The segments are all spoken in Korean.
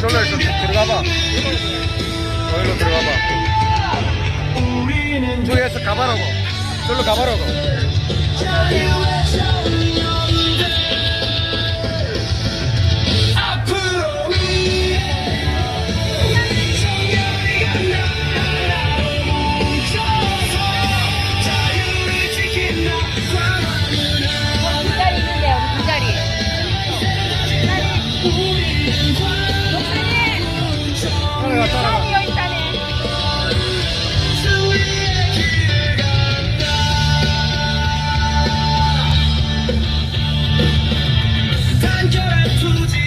저기로 좀 들어가봐. 저기로 들어가봐. 저기에서 가봐라고. 저기로 가봐라고.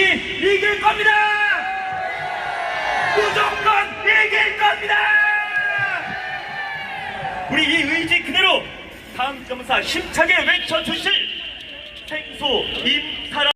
반드시 이길 겁니다! 무조건 이길 겁니다! 우리 이 의지 그대로 다음 점사 힘차게 외쳐주실 생소 임사랑